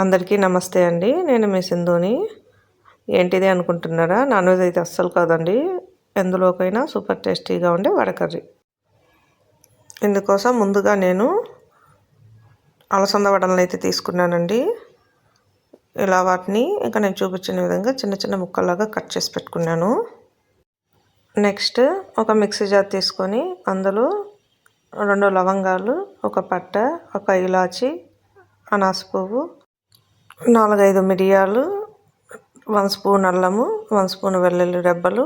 అందరికీ నమస్తే అండి. నేను మీ సింధుని. ఏంటిది అనుకుంటున్నారా? నాన్ వెజ్ అయితే అస్సలు కాదండి. ఎందులోకైనా సూపర్ టేస్టీగా ఉండే వడకర్రీ. ఇందుకోసం ముందుగా నేను అలసంద వడలను అయితే తీసుకున్నానండి. ఇలా వాటిని ఇంకా నేను చూపించిన విధంగా చిన్న చిన్న ముక్కల్లాగా కట్ చేసి పెట్టుకున్నాను. నెక్స్ట్ ఒక మిక్సీ జార్ తీసుకొని అందులో రెండు లవంగాలు ఒక పట్ట ఒక ఇలాచి అనాస పువ్వు నాలుగైదు మిరియాలు వన్ స్పూన్ అల్లము వన్ స్పూన్ వెల్లుల్లి రెబ్బలు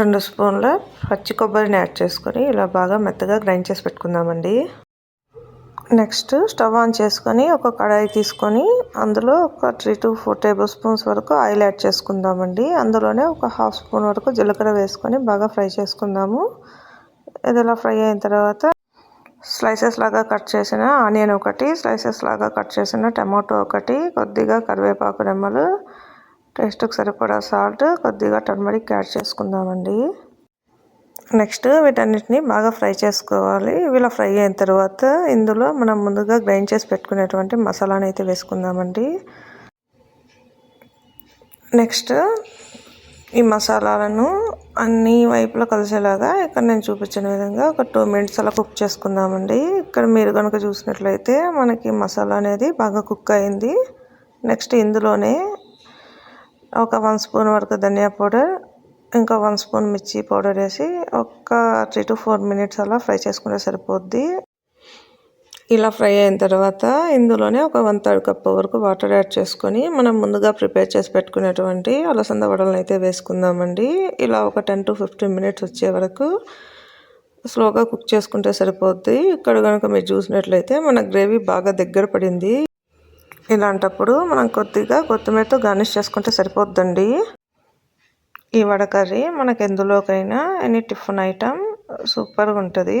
రెండు స్పూన్ల పచ్చి కొబ్బరిని యాడ్ చేసుకొని ఇలా బాగా మెత్తగా గ్రైండ్ చేసి పెట్టుకుందామండి. నెక్స్ట్ స్టవ్ ఆన్ చేసుకొని ఒక కడాయి తీసుకొని అందులో ఒక three to four table spoons వరకు ఆయిల్ యాడ్ చేసుకుందామండి. అందులోనే ఒక హాఫ్ స్పూన్ వరకు జీలకర్ర వేసుకొని బాగా ఫ్రై చేసుకుందాము. ఇది ఇలా ఫ్రై అయిన తర్వాత స్లైసెస్ లాగా కట్ చేసిన ఆనియన్ ఒకటి స్లైసెస్ లాగా కట్ చేసిన టమాటో ఒకటి కొద్దిగా కరివేపాకు రెమ్మలు టేస్ట్కి సరిపడా సాల్ట్ కొద్దిగా టర్మరిక్ యాడ్ చేసుకుందామండి. నెక్స్ట్ వీటన్నిటిని బాగా ఫ్రై చేసుకోవాలి. ఇలా ఫ్రై అయిన తర్వాత ఇందులో మనం ముందుగా గ్రైండ్ చేసి పెట్టుకునేటువంటి మసాలాని అయితే వేసుకుందామండి. నెక్స్ట్ ఈ మసాలాలను అన్ని వైపులా కలిసేలాగా ఇక్కడ నేను చూపించిన విధంగా ఒక టూ మినిట్స్ అలా కుక్ చేసుకుందామండి. ఇక్కడ మీరు కనుక చూసినట్లయితే మనకి మసాలా అనేది బాగా కుక్ అయింది. నెక్స్ట్ ఇందులోనే ఒక వన్ స్పూన్ వరకు ధనియా పౌడర్ ఇంకా వన్ స్పూన్ మిర్చి పౌడర్ వేసి ఒక త్రీ టు ఫోర్ మినిట్స్ అలా ఫ్రై చేసుకుంటే సరిపోద్ది. ఇలా ఫ్రై అయిన తర్వాత ఇందులోనే ఒక వన్ థర్డ్ కప్ వరకు వాటర్ యాడ్ చేసుకొని మనం ముందుగా ప్రిపేర్ చేసి పెట్టుకునేటువంటి అలసంద వడలను అయితే వేసుకుందామండి. ఇలా ఒక టెన్ టు ఫిఫ్టీన్ మినిట్స్ వచ్చే వరకు స్లోగా కుక్ చేసుకుంటే సరిపోద్ది. ఇక్కడ కనుక మీరు చూసినట్లయితే మన గ్రేవీ బాగా దగ్గర పడింది. ఇలాంటప్పుడు మనం కొద్దిగా కొత్తిమీరతో గార్నిష్ చేసుకుంటే సరిపోద్దండి. ఈ వడ కర్రీ మనకు ఎందులోకైనా ఎనీ టిఫిన్ ఐటమ్ సూపర్గా ఉంటుంది.